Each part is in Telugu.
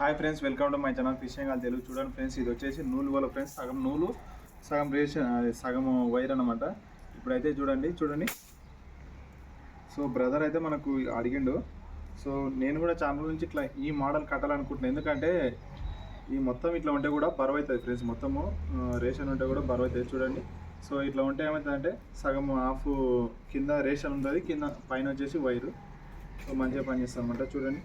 Hi friends welcome to my channel fishing వాళ్ళు తెలుగు చూడండి ఫ్రెండ్స్ ఇది వచ్చేసి నూలు వల్ల ఫ్రెండ్స్ సగం నూలు సగం రేషన్ సగం వైర్ అనమాట ఇప్పుడైతే చూడండి చూడండి. సో బ్రదర్ అయితే మనకు అడిగిండు. సో నేను కూడా చాలా నుంచి ఇట్లా ఈ మోడల్ కట్టాలనుకుంటున్నాను ఎందుకంటే ఈ మొత్తం ఇట్లా ఉంటే కూడా బరువు అవుతుంది ఫ్రెండ్స్ మొత్తము రేషన్ ఉంటే కూడా బరువు అవుతుంది చూడండి. సో ఇట్లా ఉంటే ఏమవుతుందంటే సగం హాఫ్ కింద రేషన్ ఉంటుంది కింద పైన వచ్చేసి వైరు. సో మంచిగా పనిచేస్తుంది అనమాట చూడండి.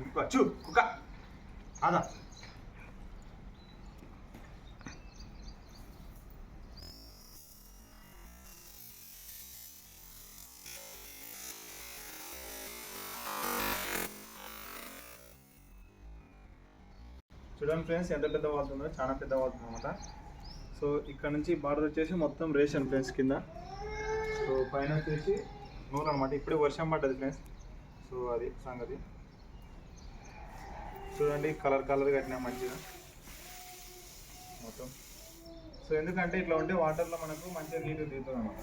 ఎందుకు కుక్క అదా చూడండి ఫ్రెండ్స్ ఎంత పెద్ద వాళ్తుందో చాలా పెద్ద వాల్స్ అనమాట సో ఇక్కడ నుంచి బార్డర్ వచ్చేసి మొత్తం రేషన్ ఫ్రెండ్స్ కింద. సో పైన వచ్చేసి నూనె అనమాట ఇప్పుడే వర్షం పడ్డది ఫ్రెండ్స్. సో అది సంగతి. చూడండి కలర్ కలర్ కట్టినా మంచిగా. మొత్తం. సో ఎందుకంటే ఇట్లా ఉంటే వాటర్లో మనకు మంచిగా నీరు దిగుతుంది అనమాట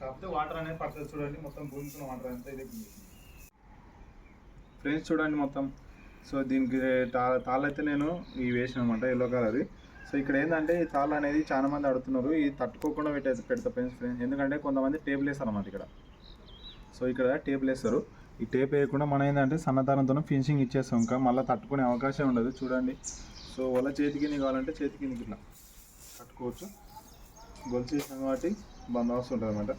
కాకపోతే వాటర్ అనేది పక్కన చూడండి మొత్తం గుంజుకున్న వాటర్ అంతా ఇదే ఫ్రెండ్స్ చూడండి మొత్తం. సో దీనికి తా తాళ్ళు అయితే నేను ఇవి వేసిన అనమాట ఎల్లో కలర్ సో ఇక్కడ ఏంటంటే ఈ తాళ్ళు అనేది చాలా మంది అడుగుతున్నారు. ఇది తట్టుకోకుండా పెట్టే పెడతా ఫ్రెండ్స్ ఫ్రెండ్స్. ఎందుకంటే కొంతమంది టేబుల్ వేస్తారు అనమాట ఇక్కడ. సో ఇక్కడ టేప్ వేస్తారు ఈ టేప్ వేయకుండా మనం ఏంటంటే సన్నదారంతో ఫినిషింగ్ ఇచ్చేస్తాం. ఇంకా మళ్ళీ తట్టుకునే అవకాశం ఉండదు చూడండి. సో వాళ్ళ చేతికి కావాలంటే చేతికి ఇట్లా కట్టుకోవచ్చు. గొలుసు వేసాం కాబట్టి బందోబస్తు ఉంటుంది అనమాట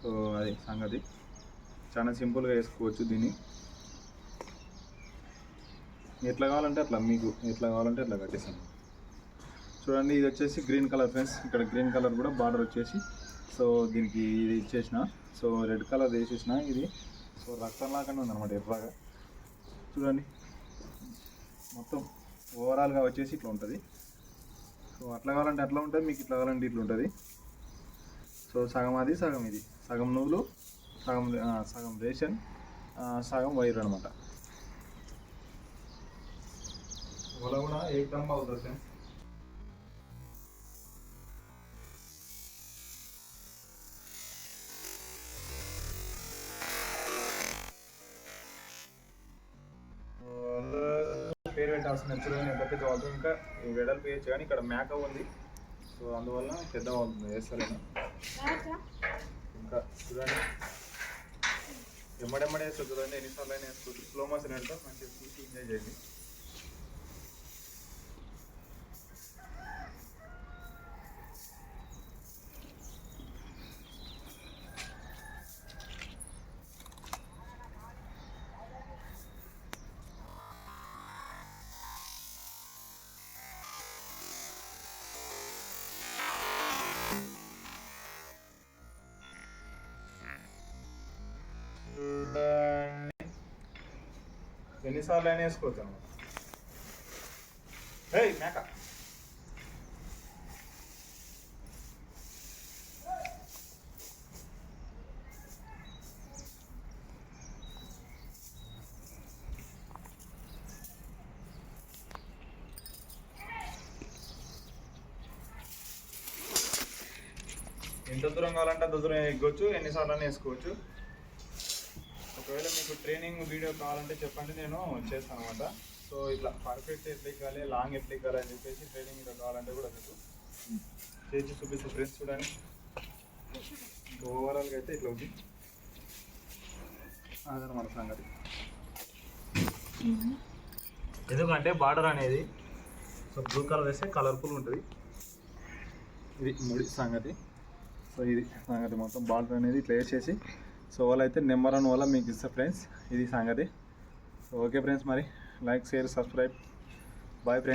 సో అది సంగతి. చాలా సింపుల్గా వేసుకోవచ్చు దీన్ని. ఎట్లా కావాలంటే అట్లా మీకు ఎట్లా కావాలంటే అట్లా కట్టేసాను చూడండి ఇది వచ్చేసి గ్రీన్ కలర్ ఫ్రెండ్స్. ఇక్కడ గ్రీన్ కలర్ కూడా బార్డర్ వచ్చేసి సో దీనికి ఇది ఇచ్చేసిన. సో రెడ్ కలర్ వేసేసిన ఇది. సో రక్తం లాగానే ఉందన్నమాట ఎర్రగా. చూడండి. మొత్తం ఓవరాల్గా వచ్చేసి ఇట్లా ఉంటుంది. సో అట్లా కావాలంటే అట్లా ఉంటుంది మీకు ఇట్లా కావాలంటే ఇట్లా ఉంటుంది. సో సగం అది సగం ఇది. సగం నువ్వులు సగం సగం రేషన్ సగం వైర్ అనమాట వల కూడా ఏకదం అవుతుంది? పేరు పెట్టాల్సిన చూడండి పెద్ద అవుతుంది ఇంకా వెడల్పు వేయచ్చు కానీ ఇక్కడ మేక ఉంది. సో అందువల్ల పెద్ద అవుతుంది. వేస్తలేను ఇంకా చూడండి. ఎమ్మడెమ్మడే వేస్తుంది చూడండి. ఎన్నిసార్లు అయినా వేసుకోవచ్చు. స్లో మోషన్ వెళ్తా మంచిగా చూసి ఎంజాయ్ చేయండి. ఎన్నిసార్లు అయినా వేసుకోవచ్చు అన్నమాట ఏయ్ మేక. ఎంత దూరం కావాలంటే అంత దూరం ఎగ్గొచ్చు ఎన్నిసార్లు అయినా వేసుకోవచ్చు. ఒకవేళ మీకు ట్రైనింగ్ వీడియో కావాలంటే చెప్పండి నేను చేస్తాను అనమాట సో ఇట్లా పర్ఫెక్ట్ ఎట్లా ఎక్కాలి లాంగ్ ఎట్లా ఎక్కాలి అని చెప్పేసి ట్రైనింగ్ వీడియో కావాలంటే కూడా మీకు చేసి చూపిస్తే ఫ్రెండ్స్ చూడండి. ఓవరాల్గా అయితే ఇట్లా ఉంది. అదనమాట సంగతి. ఎందుకంటే బార్డర్ అనేది సో బ్లూ కలర్ వేస్తే కలర్ఫుల్ ఉంటుంది. ఇది ముడి సంగతి. సో ఇది సంగతి మొత్తం బార్డర్ అనేది ఇట్లా వేసేసి సో వాళ్ళైతే నెంబర్ వన్ వల్ల మీకు ఇస్తా ఫ్రెండ్స్ ఇది సంగతి. సో ఓకే ఫ్రెండ్స్ మరి like share subscribe. Bye friends